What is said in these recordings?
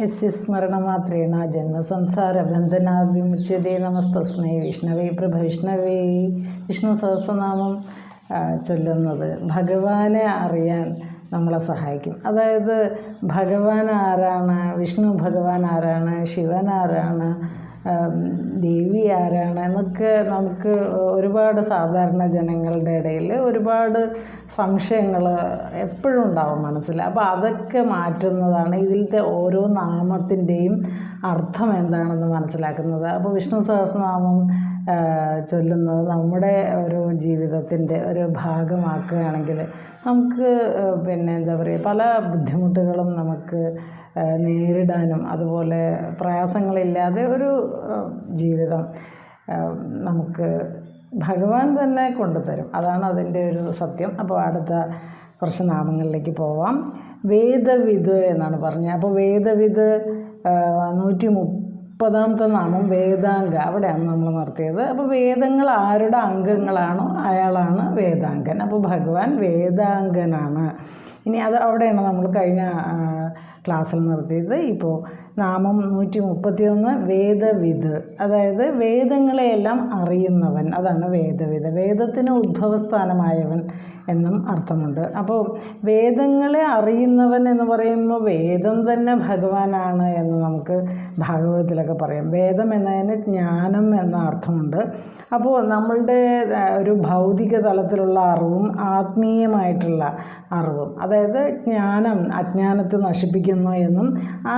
യസ്യ സ്മരണമാത്രേണ ജന്മസംസാര. ബന്ധനാവിമുച്യതേ നമസ്തസ്മൈ. വിഷ്ണവേ പ്രഭവിഷ്ണവേ വിഷ്ണു സഹസ്രനാമം ചൊല്ലുന്നത്. ഭഗവാനെ അറിയാൻ നമ്മളെ സഹായിക്കും. അതായത് ഭഗവാൻ ആരാണ്? വിഷ്ണു ഭഗവാൻ ആരാണ്? ശിവൻ ആരാണ്? ദേവി ആരാണ് എന്നൊക്കെ നമുക്ക് ഒരുപാട് സാധാരണ ജനങ്ങളുടെ ഇടയിൽ ഒരുപാട് സംശയങ്ങൾ എപ്പോഴും ഉണ്ടാവും മനസ്സിൽ. അപ്പോൾ അതൊക്കെ മാറ്റുന്നതാണ് ഇതിലത്തെ ഓരോ നാമത്തിന്റെയും അർത്ഥം എന്താണെന്ന് മനസ്സിലാക്കുന്നത്. അപ്പോൾ വിഷ്ണു സഹസ്രനാമം ചൊല്ലുന്നത് നമ്മുടെ ഒരു ജീവിതത്തിന്റെ ഒരു ഭാഗമാക്കുകയാണെങ്കിൽ നമുക്ക് പിന്നെ എന്താ പറയുക പല ബുദ്ധിമുട്ടുകളും നമുക്ക് നേരിടാനും അതുപോലെ പ്രയാസങ്ങളില്ലാതെ ഒരു ജീവിതം നമുക്ക് ഭഗവാൻ തന്നെ കൊണ്ടുതരും. അതാണ് അതിന്റെ ഒരു സത്യം. അപ്പോൾ അടുത്ത കുറച്ച് നാമങ്ങളിലേക്ക് പോവാം. വേദവിത് എന്നാണ് പറഞ്ഞത്. അപ്പോൾ വേദവിത് നൂറ്റി മുപ്പതാമത്തെ നാമം വേദാംഗ. അവിടെയാണ് നമ്മൾ നിർത്തിയത്. അപ്പോൾ വേദങ്ങൾ ആരുടെ അംഗങ്ങളാണോ അയാളാണ് വേദാംഗൻ. അപ്പോൾ ഭഗവാൻ വേദാംഗനാണ്. ഇനി അത് അവിടെയാണ് നമ്മൾ കഴിഞ്ഞ ക്ലാസ്സിൽ നിർത്തിയത്. ഇപ്പോൾ നാമം നൂറ്റി മുപ്പത്തിയൊന്ന് വേദവിത് അതായത് വേദങ്ങളെയെല്ലാം അറിയുന്നവൻ. അതാണ് വേദവിത് വേദത്തിന് ഉദ്ഭവസ്ഥാനമായവൻ എന്നും അർത്ഥമുണ്ട്. അപ്പോൾ വേദങ്ങളെ അറിയുന്നവൻ എന്ന് പറയുമ്പോൾ വേദം തന്നെ ഭഗവാനാണ് എന്ന് നമുക്ക് ഭാഗവതത്തിലൊക്കെ പറയാം. വേദം എന്നതിന് ജ്ഞാനം എന്ന അർത്ഥമുണ്ട്. അപ്പോൾ നമ്മളുടെ ഒരു ഭൗതിക തലത്തിലുള്ള അറിവും ആത്മീയമായിട്ടുള്ള അറിവും. അതായത് ജ്ഞാനം അജ്ഞാനത്തെ നശിപ്പിക്കുന്നു എന്നും ആ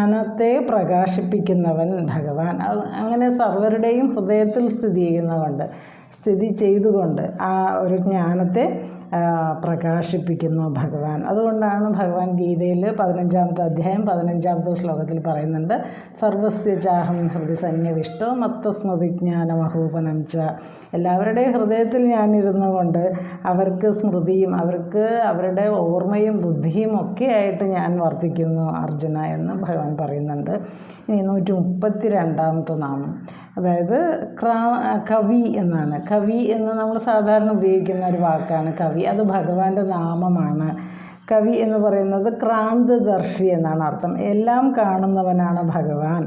ജ്ഞാനത്തെ പ്രകാശിപ്പിക്കുന്നവൻ ഭഗവാൻ. അങ്ങനെ സർവരുടെയും ഹൃദയത്തിൽ സ്ഥിതി ചെയ്യുന്നതുകൊണ്ട് സ്ഥിതി ചെയ്തുകൊണ്ട് ആ ഒരു ജ്ഞാനത്തെ പ്രകാശിപ്പിക്കുന്നു ഭഗവാൻ. അതുകൊണ്ടാണ് ഭഗവാൻ ഗീതയിൽ പതിനഞ്ചാമത്തെ അധ്യായം പതിനഞ്ചാമത്തെ ശ്ലോകത്തിൽ പറയുന്നുണ്ട് സർവസ്യ ചാഹം ഹൃദയ സന്യവിഷ്ടോ മത്തസ്മൃതിജ്ഞാനമഹൂപനം ച. എല്ലാവരുടെയും ഹൃദയത്തിൽ ഞാനിരുന്നു കൊണ്ട് അവർക്ക് സ്മൃതിയും അവർക്ക് അവരുടെ ഓർമ്മയും ബുദ്ധിയും ഒക്കെ ആയിട്ട് ഞാൻ വർദ്ധിക്കുന്നു അർജുന എന്ന് ഭഗവാൻ പറയുന്നുണ്ട്. ഇനി നൂറ്റി മുപ്പത്തി രണ്ടാമത്തെ നാമം. അതായത് ക്രാ കവി എന്നാണ്. കവി എന്ന് നമ്മൾ സാധാരണ ഉപയോഗിക്കുന്ന ഒരു വാക്കാണ് കവി. അത് ഭഗവാന്റെ നാമമാണ്. കവി എന്ന് പറയുന്നത് ക്രാന്തദർശി എന്നാണ് അർത്ഥം. എല്ലാം കാണുന്നവനാണ് ഭഗവാൻ.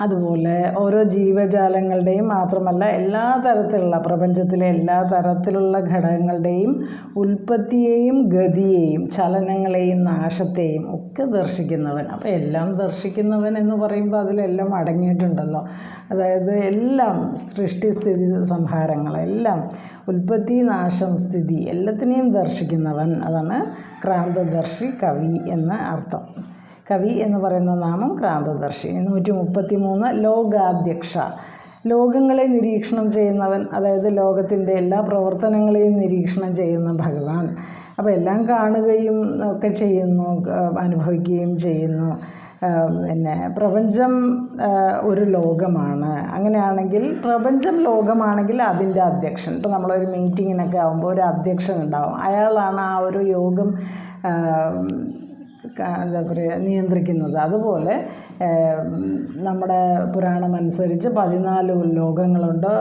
അതുപോലെ ഓരോ ജീവജാലങ്ങളുടെയും മാത്രമല്ല എല്ലാ തരത്തിലുള്ള പ്രപഞ്ചത്തിലെ എല്ലാ തരത്തിലുള്ള ഘടകങ്ങളുടെയും ഉൽപ്പത്തിയെയും ഗതിയെയും ചലനങ്ങളെയും നാശത്തെയും ഒക്കെ ദർശിക്കുന്നവൻ. അപ്പോൾ എല്ലാം ദർശിക്കുന്നവൻ എന്ന് പറയുമ്പോൾ അതിലെല്ലാം അടങ്ങിയിട്ടുണ്ടല്ലോ. അതായത് എല്ലാം സൃഷ്ടി സ്ഥിതി സംഹാരങ്ങളെല്ലാം ഉൽപ്പത്തി നാശം സ്ഥിതി എല്ലാത്തിനെയും ദർശിക്കുന്നവൻ. അതാണ് ക്രാന്തദർശി കവി എന്ന അർത്ഥം. കവി എന്ന് പറയുന്ന നാമം ക്രാന്തദർശി. നൂറ്റി മുപ്പത്തി മൂന്ന് ലോകാധ്യക്ഷ. ലോകങ്ങളെ നിരീക്ഷണം ചെയ്യുന്നവൻ അതായത് ലോകത്തിന്റെ എല്ലാ പ്രവർത്തനങ്ങളെയും നിരീക്ഷണം ചെയ്യുന്ന ഭഗവാൻ. അപ്പോൾ എല്ലാം കാണുകയും ഒക്കെ ചെയ്യുന്നു അനുഭവിക്കുകയും ചെയ്യുന്നു. പിന്നെ പ്രപഞ്ചം ഒരു ലോകമാണ്. അങ്ങനെയാണെങ്കിൽ പ്രപഞ്ചം ലോകമാണെങ്കിൽ അതിന്റെ അധ്യക്ഷൻ. ഇപ്പോൾ നമ്മളൊരു മീറ്റിങ്ങിനൊക്കെ ആകുമ്പോൾ ഒരു അധ്യക്ഷൻ ഉണ്ടാവും. അയാളാണ് ആ ഒരു യോഗം എന്താ പറയുക നിയന്ത്രിക്കുന്നത്. അതുപോലെ നമ്മുടെ പുരാണം അനുസരിച്ച് പതിനാല് ലോകങ്ങളുണ്ട്.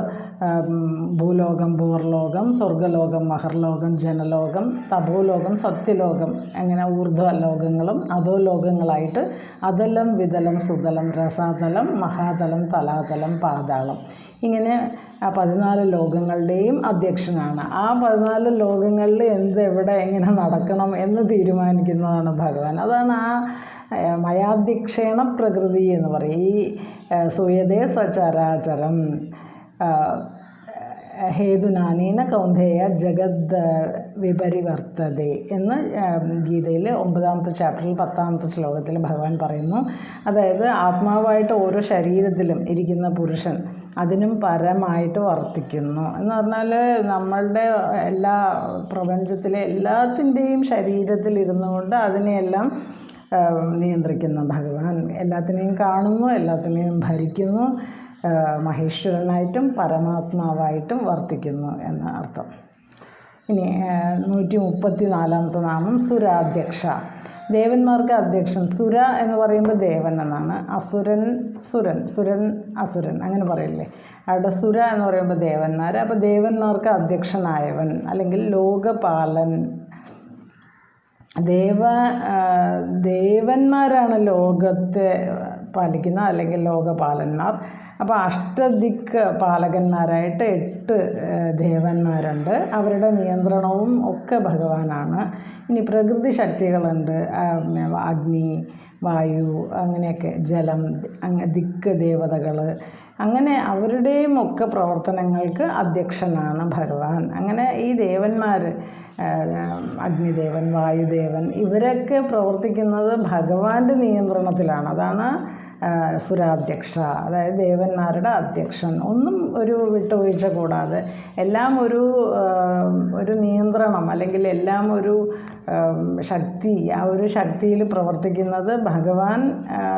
ഭൂലോകം ഭൂർലോകം സ്വർഗലോകം മഹർലോകം ജനലോകം തപോലോകം സത്യലോകം അങ്ങനെ ഊർധ്വ ലോകങ്ങളും അതോ ലോകങ്ങളായിട്ട് അതലം വിതലം സുതലം രസാതലം മഹാതലം തലാതലം പാതാളം. ഇങ്ങനെ ആ പതിനാല് ലോകങ്ങളുടെയും അധ്യക്ഷനാണ്. ആ പതിനാല് ലോകങ്ങളിൽ എന്ത് എവിടെ എങ്ങനെ നടക്കണം എന്ന് തീരുമാനിക്കുന്നതാണ് ഭഗവാൻ. അതാണ് ആ ഏഹ്, മയാധ്യക്ഷേണ പ്രകൃതി എന്ന് പറയും. ഈ സൂയതേ സചരാചരം ഹേതുനാനീന കൗന്ധേയ ജഗത് വിപരിവർത്തതേ എന്ന് ഗീതയിൽ ഒമ്പതാമത്തെ ചാപ്റ്ററിൽ പത്താമത്തെ ശ്ലോകത്തിൽ ഭഗവാൻ പറയുന്നു. അതായത് ആത്മാവായിട്ട് ഓരോ ശരീരത്തിലും ഇരിക്കുന്ന പുരുഷൻ അതിനും പരമായിട്ട് വർത്തിക്കുന്നു. എന്ന് പറഞ്ഞാൽ നമ്മളുടെ എല്ലാ പ്രപഞ്ചത്തിലെ എല്ലാത്തിന്റെയും ശരീരത്തിൽ ഇരുന്നു കൊണ്ട് അതിനെയെല്ലാം നിയന്ത്രിക്കുന്ന. ഭഗവാൻ എല്ലാത്തിനെയും കാണുന്നു എല്ലാത്തിനെയും ഭരിക്കുന്നു. മഹേശ്വരനായിട്ടും പരമാത്മാവായിട്ടും വർത്തിക്കുന്നു എന്ന അർത്ഥം. ഇനി നൂറ്റി മുപ്പത്തി നാലാമത്തെ നാമം സുരാധ്യക്ഷ. ദേവന്മാർക്ക് അധ്യക്ഷൻ സുര എന്ന് പറയുമ്പോൾ ദേവൻ എന്നാണ്. അസുരൻ സുരൻ സുരൻ അസുരൻ അങ്ങനെ പറയില്ലേ? അവിടെ സുര എന്ന് പറയുമ്പോൾ ദേവന്മാർ അപ്പോൾ ദേവന്മാർക്ക് അധ്യക്ഷനായവൻ അല്ലെങ്കിൽ ലോകപാലൻ ദേവ ദേവന്മാരാണ് ലോകത്തെ പാലിക്കുന്ന അല്ലെങ്കിൽ ലോകപാലന്മാർ. അപ്പോൾ അഷ്ടദിക്ക് പാലകന്മാരായിട്ട് എട്ട് ദേവന്മാരുണ്ട്. അവരുടെ നിയന്ത്രണവും ഒക്കെ ഭഗവാനാണ്. ഇനി പ്രകൃതി ശക്തികളുണ്ട്. അഗ്നി വായു അങ്ങനെയൊക്കെ ജലം അങ്ങ് ദിക്ക് ദേവതകൾ അങ്ങനെ അവരുടെയും ഒക്കെ പ്രവർത്തനങ്ങൾക്ക് അധ്യക്ഷനാണ് ഭഗവാൻ. അങ്ങനെ ഈ ദേവന്മാർ അഗ്നിദേവൻ വായുദേവൻ ഇവരൊക്കെ പ്രവർത്തിക്കുന്നത് ഭഗവാന്റെ നിയന്ത്രണത്തിലാണ്. അതാണ് സുരാധ്യക്ഷ അതായത് ദേവന്മാരുടെ അധ്യക്ഷൻ. ഒന്നും ഒരു വിട്ടുവീഴ്ച കൂടാതെ എല്ലാം ഒരു ഒരു നിയന്ത്രണം അല്ലെങ്കിൽ എല്ലാം ഒരു ശക്തി ആ ഒരു ശക്തിയിൽ പ്രവർത്തിക്കുന്നത് ഭഗവാൻ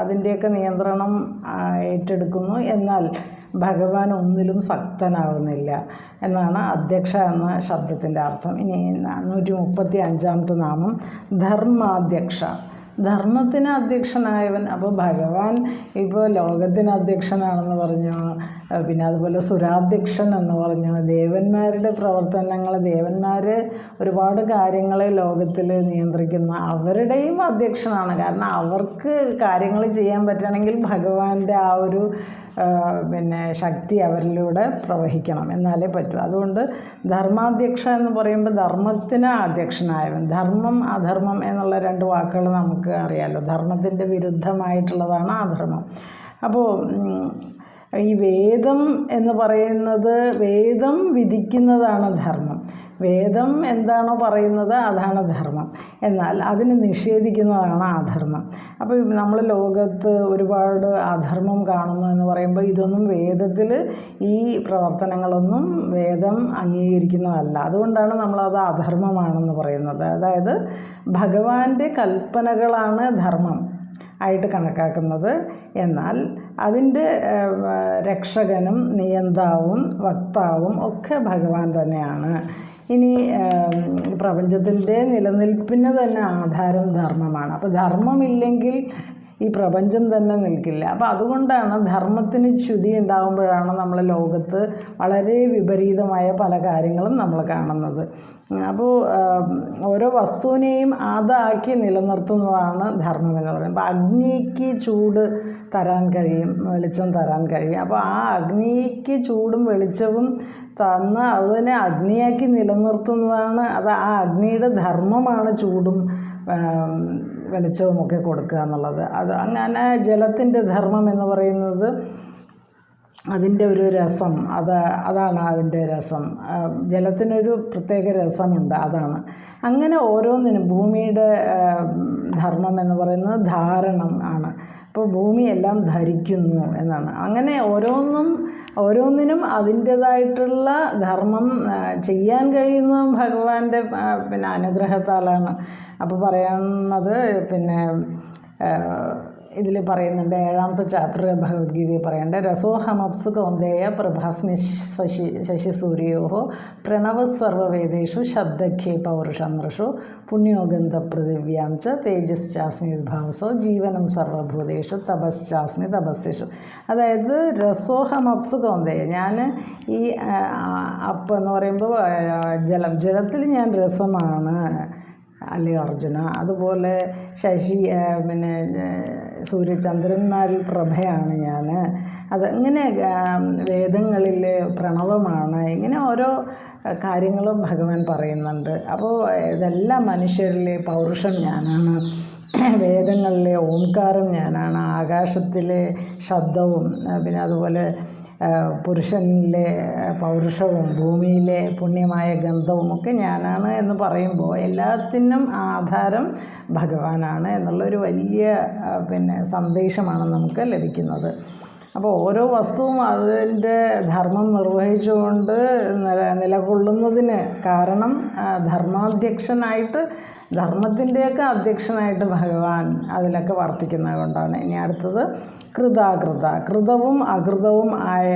അതിന്റെയൊക്കെ നിയന്ത്രണം ഏറ്റെടുക്കുന്നു. എന്നാൽ ഭഗവാൻ ഒന്നിലും സക്തനാകുന്നില്ല എന്നാണ് അധ്യക്ഷ എന്ന ശബ്ദത്തിന്റെ അർത്ഥം. ഇനി നൂറ്റി മുപ്പത്തി അഞ്ചാമത്തെ നാമം ധർമാധ്യക്ഷ. ധർമ്മത്തിന് അധ്യക്ഷനായവൻ. അപ്പോൾ ഭഗവാൻ ഇപ്പോൾ ലോകത്തിന് അധ്യക്ഷനാണെന്ന് പറഞ്ഞു പിന്നെ അതുപോലെ സുരാധ്യക്ഷൻ എന്ന് പറഞ്ഞു ദേവന്മാരുടെ പ്രവർത്തനങ്ങൾ ദേവന്മാർ ഒരുപാട് കാര്യങ്ങളെ ലോകത്തിൽ നിയന്ത്രിക്കുന്ന അവരുടെയും അധ്യക്ഷനാണ്. കാരണം അവർക്ക് കാര്യങ്ങൾ ചെയ്യാൻ പറ്റണമെങ്കിൽ ഭഗവാന്റെ ആ ഒരു പിന്നെ ശക്തി അവരിലൂടെ പ്രവഹിക്കണം. എന്നാലേ പറ്റൂ. അതുകൊണ്ട് ധർമാധ്യക്ഷ എന്ന് പറയുമ്പോൾ ധർമ്മത്തിന് അധ്യക്ഷനായവൻ. ധർമ്മം അധർമ്മം എന്നുള്ള രണ്ട് വാക്കുകൾ നമുക്ക് അറിയാമല്ലോ ധർമ്മത്തിന്റെ വിരുദ്ധമായിട്ടുള്ളതാണ് അധർമ്മം. അപ്പോൾ ഈ വേദം എന്ന് പറയുന്നത് വേദം വിധിക്കുന്നതാണ് ധർമ്മം. വേദം എന്താണോ പറയുന്നത് അതാണ് ധർമ്മം. എന്നാൽ അതിന് നിഷേധിക്കുന്നതാണ് അധർമ്മം. അപ്പോൾ നമ്മൾ ലോകത്ത് ഒരുപാട് അധർമ്മം കാണുന്നു എന്ന് പറയുമ്പോൾ ഇതൊന്നും വേദത്തിൽ ഈ പ്രവർത്തനങ്ങളൊന്നും വേദം അംഗീകരിക്കുന്നതല്ല. അതുകൊണ്ടാണ് നമ്മളത് അധർമ്മമാണെന്ന് പറയുന്നത്. അതായത് ഭഗവാന്റെ കൽപ്പനകളാണ് ധർമ്മം ആയിട്ട് കണക്കാക്കുന്നത്. എന്നാൽ അതിന്റെ രക്ഷകനും നിയന്താവും വക്താവും ഒക്കെ ഭഗവാൻ തന്നെയാണ്. ഇനി പ്രപഞ്ചത്തിന്റെ നിലനിൽപ്പിന് തന്നെ ആധാരം ധർമ്മമാണ്. അപ്പോൾ ധർമ്മമില്ലെങ്കിൽ ഈ പ്രപഞ്ചം തന്നെ നിൽക്കില്ല. അപ്പോൾ അതുകൊണ്ടാണ് ധർമ്മത്തിന് ച്യുതി ഉണ്ടാകുമ്പോഴാണ് നമ്മൾ ലോകത്ത് വളരെ വിപരീതമായ പല കാര്യങ്ങളും നമ്മൾ കാണുന്നത്. അപ്പോൾ ഓരോ വസ്തുവിനെയും അതാക്കി നിലനിർത്തുന്നതാണ് ധർമ്മം എന്ന് പറയുന്നത്. അപ്പോൾ അഗ്നിക്ക് ചൂട് തരാൻ കഴിയും വെളിച്ചം തരാൻ കഴിയും. അപ്പോൾ ആ അഗ്നിക്ക് ചൂടും വെളിച്ചവും തന്ന് അതിനെ അഗ്നിയാക്കി നിലനിർത്തുന്നതാണ്. അത് ആ അഗ്നിയുടെ ധർമ്മമാണ് ചൂടും ആം, വെളിച്ചവും ഒക്കെ കൊടുക്കുക എന്നുള്ളത്. അത് അങ്ങനെ ജലത്തിന്റെ ധർമ്മം എന്ന് പറയുന്നത് അതിന്റെ ഒരു രസം. അത് അതാണ് അതിന്റെ രസം. ജലത്തിനൊരു പ്രത്യേക രസമുണ്ട്. അതാണ്. അങ്ങനെ ഓരോന്നിനും ഭൂമിയുടെ ധർമ്മം എന്ന് പറയുന്നത് ധാരണം ആണ്. അപ്പോൾ ഭൂമിയെല്ലാം ധരിക്കുന്നു എന്നാണ്. അങ്ങനെ ഓരോന്നും ഓരോന്നിനും അതിന്റേതായിട്ടുള്ള ധർമ്മം ചെയ്യാൻ കഴിയുന്നതും ഭഗവാന്റെ പിന്നെ അനുഗ്രഹത്താലാണ്. അപ്പോൾ പറയുന്നത് പിന്നെ ഇതിൽ പറയുന്നുണ്ട് ഏഴാമത്തെ ചാപ്റ്റർ ഭഗവത്ഗീതയിൽ പറയുന്നുണ്ട് രസോഹമപ്സു കൗന്ദേയ പ്രഭാസ്മി ശശി ശശിസൂര്യോ പ്രണവ സർവവേദേഷു ശബ്ദഖ്യേ പൗരുഷമൃഷു പുണ്യോഗന്ധ പൃഥിവ്യാം ച തേജസ്ചാസ്മി വിഭാവസോ ജീവനം സർവഭൂതേഷു തപശ്ചാസ്മി തപസ്യഷു അതായത് രസോഹമപ്സു കൗന്ദേയ ഞാൻ ഈ അപ്പ് എന്ന് പറയുമ്പോൾ ജലം ജലത്തിൽ ഞാൻ രസമാണ് അല്ലേ അർജുന? അതുപോലെ ശശി പിന്നെ സൂര്യചന്ദ്രന്മാരിൽ പ്രഭയാണ് ഞാൻ. അത് ഇങ്ങനെ പ്രണവമാണ്. ഇങ്ങനെ ഓരോ കാര്യങ്ങളും ഭഗവാൻ പറയുന്നുണ്ട്. അപ്പോൾ ഇതെല്ലാം മനുഷ്യരിലെ പൗരുഷം ഞാനാണ്. വേദങ്ങളിലെ ഓംകാരം ഞാനാണ്. ആകാശത്തിലെ ശബ്ദവും പിന്നെ അതുപോലെ പുരുഷനിലെ പൗരുഷവും ഭൂമിയിലെ പുണ്യമായ ഗന്ധവും ഒക്കെ ഞാനാണ് എന്ന് പറയുമ്പോൾ എല്ലാത്തിനും ആധാരം ഭഗവാനാണ് എന്നുള്ളൊരു വലിയ പിന്നെ സന്ദേശമാണ് നമുക്ക് ലഭിക്കുന്നത്. അപ്പോൾ ഓരോ വസ്തുവും അതിന്റെ ധർമ്മം നിർവഹിച്ചുകൊണ്ട് നില നിലകൊള്ളുന്നതിന് കാരണം ധർമാധ്യക്ഷനായിട്ട് ധർമ്മത്തിന്റെയൊക്കെ അധ്യക്ഷനായിട്ട് ഭഗവാൻ അതിലൊക്കെ വർത്തിക്കുന്നത് കൊണ്ടാണ് ഇനി അടുത്തത് കൃതാകൃത. കൃതവും അകൃതവും ആയ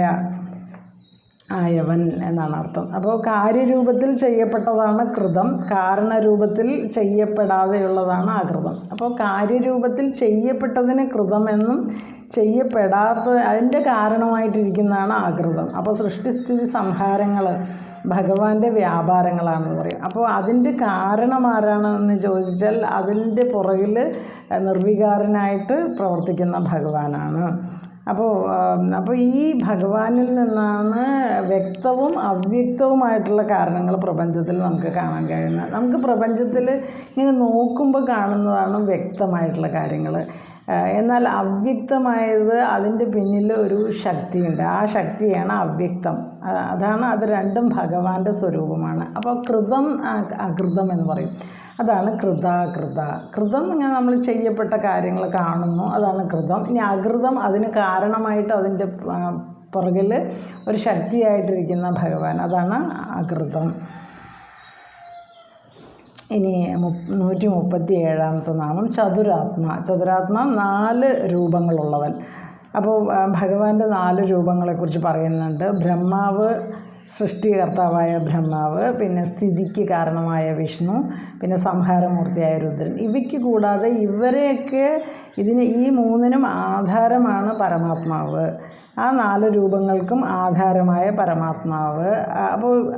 ആയവൻ എന്നാണ് അർത്ഥം. അപ്പോൾ കാര്യരൂപത്തിൽ ചെയ്യപ്പെട്ടതാണ് കൃതം കാരണരൂപത്തിൽ ചെയ്യപ്പെടാതെയുള്ളതാണ് അകൃതം. അപ്പോൾ കാര്യരൂപത്തിൽ ചെയ്യപ്പെട്ടതിന് കൃതമെന്നും ചെയ്യപ്പെടാത്ത അതിന്റെ കാരണമായിട്ടിരിക്കുന്നതാണ് അകൃതം. അപ്പോൾ സൃഷ്ടിസ്ഥിതി സംഹാരങ്ങൾ ഭഗവാന്റെ വ്യാപാരങ്ങളാണെന്ന് പറയും. അപ്പോൾ അതിന്റെ കാരണം ആരാണെന്ന് ചോദിച്ചാൽ അതിന്റെ പുറകിൽ നിർവികാരനായിട്ട് പ്രവർത്തിക്കുന്ന ഭഗവാനാണ്. അപ്പോൾ അപ്പോൾ ഈ ഭഗവാനിൽ നിന്നാണ് വ്യക്തവും അവ്യക്തവുമായിട്ടുള്ള കാരണങ്ങൾ പ്രപഞ്ചത്തിൽ നമുക്ക് കാണാൻ കഴിയുന്നത്. നമുക്ക് പ്രപഞ്ചത്തിൽ ഇങ്ങനെ നോക്കുമ്പോൾ കാണുന്നതാണ് വ്യക്തമായിട്ടുള്ള കാര്യങ്ങൾ. എന്നാൽ അവ്യക്തമായത് അതിന്റെ പിന്നിൽ ഒരു ശക്തിയുണ്ട്. ആ ശക്തിയാണ് അവ്യക്തം. അതാണ് അത് രണ്ടും ഭഗവാന്റെ സ്വരൂപമാണ്. അപ്പോൾ കൃതം അകൃതം എന്ന് പറയും. അതാണ് കൃത കൃത. കൃതം ഇങ്ങനെ നമ്മൾ ചെയ്യപ്പെട്ട കാര്യങ്ങൾ കാണുന്നു. അതാണ് കൃതം. ഇനി അകൃതം അതിന് കാരണമായിട്ട് അതിന്റെ പുറകിൽ ഒരു ശക്തിയായിട്ടിരിക്കുന്ന ഭഗവാൻ. അതാണ് അകൃതം. ഇനി നൂറ്റി മുപ്പത്തി ഏഴാമത്തെ നാമം ചതുരാത്മ. ചതുരാത്മ നാല് രൂപങ്ങളുള്ളവൻ. അപ്പോൾ ഭഗവാന്റെ നാല് രൂപങ്ങളെക്കുറിച്ച് പറയുന്നുണ്ട്. ബ്രഹ്മാവ് സൃഷ്ടികർത്താവായ ബ്രഹ്മാവ് പിന്നെ സ്ഥിതിക്ക് കാരണമായ വിഷ്ണു പിന്നെ സംഹാരമൂർത്തിയായ രുദ്രൻ. ഇവയ്ക്ക് കൂടാതെ ഇവരെയൊക്കെ ഇതിന് ഈ മൂന്നിനും ആധാരമാണ് പരമാത്മാവ്. ആ നാല് രൂപങ്ങൾക്കും ആധാരമായ പരമാത്മാവ്. അപ്പോൾ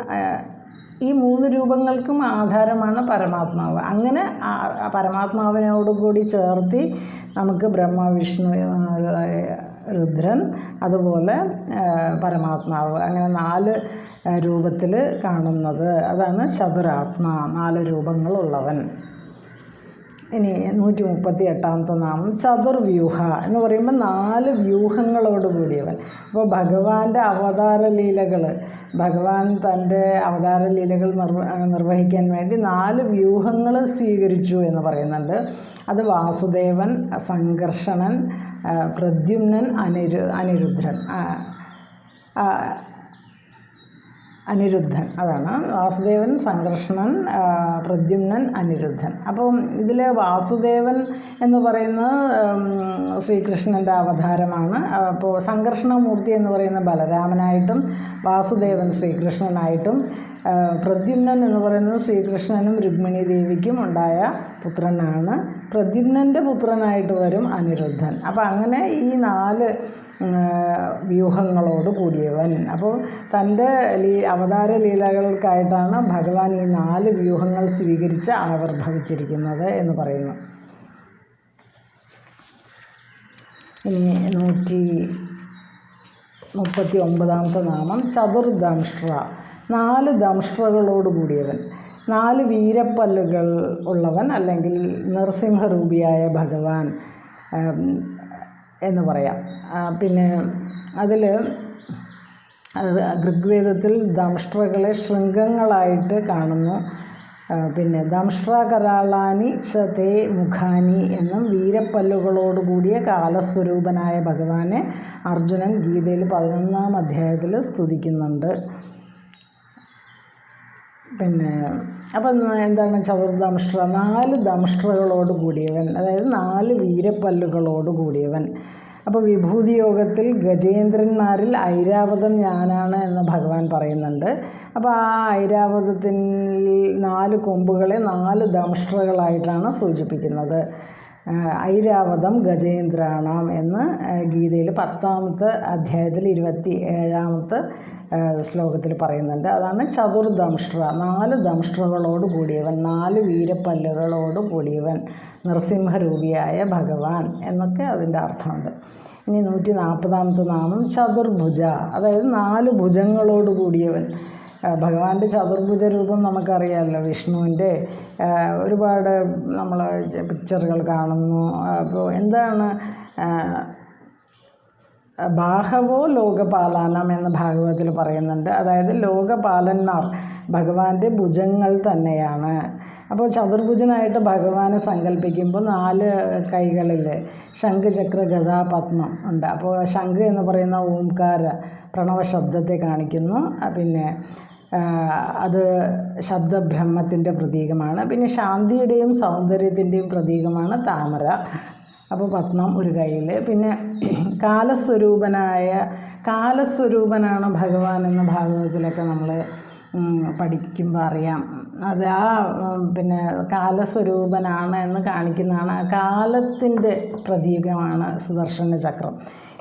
ഈ മൂന്ന് രൂപങ്ങൾക്കും ആധാരമാണ് പരമാത്മാവ്. അങ്ങനെ പരമാത്മാവിനോടുകൂടി ചേർത്തി നമുക്ക് ബ്രഹ്മ വിഷ്ണു രുദ്രൻ അതുപോലെ പരമാത്മാവ്. അങ്ങനെ നാല് രൂപത്തിൽ കാണുന്നത്. അതാണ് ചതുരാത്മ നാല് രൂപങ്ങളുള്ളവൻ. ഇനി നൂറ്റി മുപ്പത്തി എട്ടാമത്തെ നാമം ചതുർവ്യൂഹ എന്ന് പറയുമ്പോൾ നാല് വ്യൂഹങ്ങളോട് കൂടിയവൻ. അപ്പോൾ ഭഗവാന്റെ അവതാര ലീലകൾ ഭഗവാൻ തന്റെ അവതാര ലീലകൾ നിർവ നിർവഹിക്കാൻ വേണ്ടി നാല് വ്യൂഹങ്ങൾ സ്വീകരിച്ചു എന്ന് പറയുന്നുണ്ട്. അത് വാസുദേവൻ സംഘർഷണൻ പ്രദ്യുമ്നൻ അനിരു അനിരുദ്ധൻ. അനിരുദ്ധൻ. അതാണ് വാസുദേവൻ സംഘർഷണൻ പ്രദ്യുമ്നൻ അനിരുദ്ധൻ. അപ്പം ഇതിൽ വാസുദേവൻ എന്ന് പറയുന്നത് ശ്രീകൃഷ്ണന്റെ അവതാരമാണ്. അപ്പോൾ സംഘർഷണമൂർത്തി എന്ന് പറയുന്ന ബലരാമനായിട്ടും വാസുദേവൻ ശ്രീകൃഷ്ണനായിട്ടും പ്രദ്യുമ്നൻ എന്ന് പറയുന്നത് ശ്രീകൃഷ്ണനും രുക്മിണി ദേവിക്കും ഉണ്ടായ പുത്രനാണ് പ്രദ്യുമ്നന്റെ പുത്രനായിട്ട് വരും അനിരുദ്ധൻ. അപ്പോൾ അങ്ങനെ ഈ നാല് വ്യൂഹങ്ങളോട് കൂടിയവൻ. അപ്പോൾ തന്റെ ലീ അവതാര ലീലകൾക്കായിട്ടാണ് ഭഗവാൻ ഈ നാല് വ്യൂഹങ്ങൾ സ്വീകരിച്ച് ആവിർഭവിച്ചിരിക്കുന്നത് എന്ന് പറയുന്നു. ഇനി നൂറ്റി മുപ്പത്തി ഒമ്പതാമത്തെ നാമം ചതുർദംഷ്ട്ര. നാല് ദംഷ്ട്രകളോട് കൂടിയവൻ. നാല് വീരപ്പല്ലുകൾ ഉള്ളവൻ അല്ലെങ്കിൽ നരസിംഹരൂപിയായ ഭഗവാൻ എന്ന് പറയാം. പിന്നെ അതിൽ ഋഗ്വേദത്തിൽ ദംഷ്ട്രകളെ ശൃംഗങ്ങളായിട്ട് കാണുന്നു. പിന്നെ ദംഷ്ട്രകരാളാനി ചതേ മുഖാനി എന്നും വീരപ്പല്ലുകളോട് കൂടിയ കാലസ്വരൂപനായ ഭഗവാനെ അർജുനൻ ഗീതയിൽ പതിനൊന്നാം അധ്യായത്തിൽ സ്തുതിക്കുന്നുണ്ട്. പിന്നെ അപ്പം എന്താണ് ചതുർദംഷ്ട്ര? നാല് ദംഷ്ട്രകളോട് കൂടിയവൻ അതായത് നാല് വീരപ്പല്ലുകളോട് കൂടിയവൻ. അപ്പോൾ വിഭൂതി യോഗത്തിൽ ഗജേന്ദ്രന്മാരിൽ ഐരാവതം ഞാനാണ് എന്ന് ഭഗവാൻ പറയുന്നുണ്ട്. അപ്പോൾ ആ ഐരാവതത്തിൽ നാല് കൊമ്പുകളെ നാല് ദംഷ്ട്രകളായിട്ടാണ് സൂചിപ്പിക്കുന്നത്. ഐരാവതം ഗജേന്ദ്രാണാം എന്ന് ഗീതയിൽ പത്താമത്തെ അധ്യായത്തിൽ ഇരുപത്തി ഏഴാമത്തെ ശ്ലോകത്തിൽ പറയുന്നുണ്ട്. അതാണ് ചതുർദംഷ്ട്ര നാല് ദംഷ്ട്രകളോട് കൂടിയവൻ നാല് വീരപ്പല്ലുകളോട് കൂടിയവൻ നൃസിംഹരൂപിയായ ഭഗവാൻ എന്നൊക്കെ അതിന്റെ അർത്ഥമുണ്ട്. ഇനി നൂറ്റി നാൽപ്പതാമത്തെ നാമം ചതുർഭുജ അതായത് നാല് ഭുജങ്ങളോട് കൂടിയവൻ. ഭഗവാന്റെ ചതുർഭുജ രൂപം നമുക്കറിയാമല്ലോ വിഷ്ണുവിന്റെ ഒരുപാട് നമ്മൾ പിക്ചറുകൾ കാണുന്നു. അപ്പോൾ എന്താണ് ബാഹവോ ലോകപാലാനം എന്ന് ഭാഗവതത്തിൽ പറയുന്നുണ്ട്. അതായത് ലോകപാലന്മാർ ഭഗവാന്റെ ഭുജങ്ങൾ തന്നെയാണ്. അപ്പോൾ ചതുർഭുജനായിട്ട് ഭഗവാനെ സങ്കല്പിക്കുമ്പോൾ നാല് കൈകളിൽ ശംഖ് ചക്ര ഗദാ പത്മം ഉണ്ട്. അപ്പോൾ ശംഖ് എന്ന് പറയുന്ന ഓംകാര പ്രണവ ശബ്ദത്തെ കാണിക്കുന്നു പിന്നെ അത് ശബ്ദബ്രഹ്മത്തിന്റെ പ്രതീകമാണ്. പിന്നെ ശാന്തിയുടെയും സൗന്ദര്യത്തിന്റെയും പ്രതീകമാണ് താമര. അപ്പോൾ പത്മം ഒരു കയ്യിൽ. പിന്നെ കാലസ്വരൂപനായ കാലസ്വരൂപനാണ് ഭഗവാൻ എന്ന ഭാഗവതത്തിലൊക്കെ നമ്മൾ പഠിക്കുമ്പോൾ അറിയാം. അത് ആ പിന്നെ കാലസ്വരൂപനാണ് എന്ന് കാണിക്കുന്നതാണ് ആ കാലത്തിന്റെ പ്രതീകമാണ് സുദർശന ചക്രം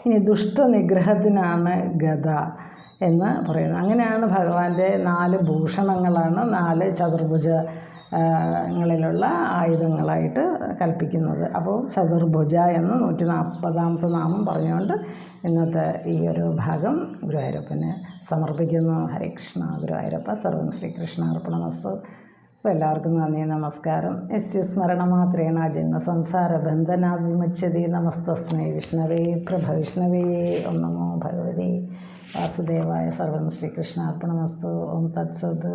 ഇനി ദുഷ്ടനിഗ്രഹത്തിനാണ് ഗത എന്ന് പറയുന്നത്. അങ്ങനെയാണ് ഭഗവാന്റെ നാല് ഭൂഷണങ്ങളാണ് നാല് ചതുർഭുജ ങ്ങളിലുള്ള ആയുധങ്ങളായിട്ട് കൽപ്പിക്കുന്നത്. അപ്പോൾ ചതുർഭുജ എന്ന് നൂറ്റി നാൽപ്പതാമത്തെ നാമം പറഞ്ഞുകൊണ്ട് ഇന്നത്തെ ഈ ഒരു ഭാഗം ഗുരുവായൂരപ്പന് സമർപ്പിക്കുന്നു. ഹരികൃഷ്ണ ഗുരുവായൂരപ്പ സർവം ശ്രീകൃഷ്ണ അർപ്പണമസ്തു. അപ്പോൾ എല്ലാവർക്കും നന്ദി നമസ്കാരം. എസ് സ്മരണ മാത്രേണ ജന്മസംസാര ബന്ധനാത് വിമുച്യതി നമസ്തസ്മൈ വിഷ്ണവേ പ്രഭ വിഷ്ണവേ. പ്രഭവിഷ്ണവേ നമോ ഭഗവതി. വാസുദേവായ സർവം ശ്രീകൃഷ്ണ അർപ്പണമസ്തു ഓം തത്സത്.